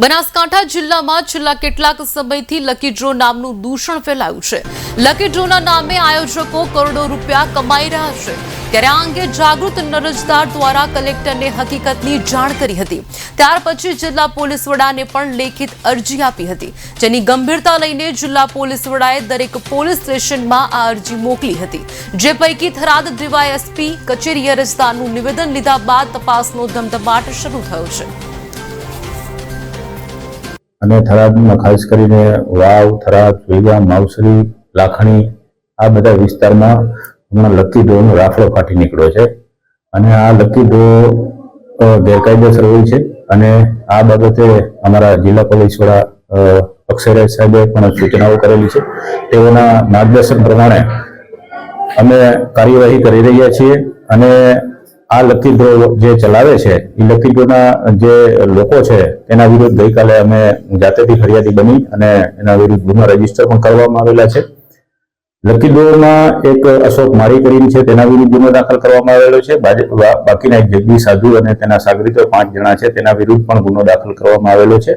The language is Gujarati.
બનાસકાંઠા જિલ્લામાં છેલ્લા કેટલાક સમયથી લકી ડ્રો નામનું દૂષણ ફેલાયું છે. લકી ડ્રોના નામે આયોજકો કરોડો રૂપિયા કમાઈ રહ્યા છે. ત્યારે આ અંગે જાગૃત નરજદાર દ્વારા કલેક્ટરને હકીકતની જાણ કરી હતી. ત્યાર પછી જિલ્લા પોલીસ વડાને પણ લેખિત અરજી આપી હતી. જેની ગંભીરતા લઈને જિલ્લા પોલીસ વડાએ દરેક પોલીસ સ્ટેશનમાં આ અરજી મોકલી હતી. જે પૈકી થરાદ ડીવાયએસપી કચેરી અરજદારનું નિવેદન લીધા બાદ તપાસનો ધમધમાટ શરૂ થયો છે. અને થરાદમાં ખાસ કરીને વાવ, થરાદ ભેગા માવસરી, લાખણી, આ બધા વિસ્તારમાં હમણાં લકી ડ્રોનો રાફડો ફાટી નીકળ્યો છે. અને આ લકી ડો ગેરકાયદેસર હોય છે. અને આ બાબતે અમારા જિલ્લા પોલીસ વડા અક્ષયરાજ સાહેબે પણ સૂચનાઓ કરેલી છે. તેઓના માર્ગદર્શન પ્રમાણે અમે કાર્યવાહી કરી રહ્યા છીએ. અને આ લકી ડ્રો જે ચલાવે છે એ લકી ડ્રોના જે લોકો છે તેના વિરુદ્ધ ગઈકાલે અમે જાતેથી ફરિયાદી બની અને એના વિરુદ્ધ ગુનો રજિસ્ટર પણ કરવામાં આવેલા છે. લકી ડ્રોમાં એક અશોક માળી કરીને છે, તેના વિરુદ્ધ ગુનો દાખલ કરવામાં આવેલો છે. બાકીના એક જગદીશ સાધુ અને તેના સાગરીતો પાંચ જણા છે, તેના વિરુદ્ધ પણ ગુનો દાખલ કરવામાં આવેલો છે.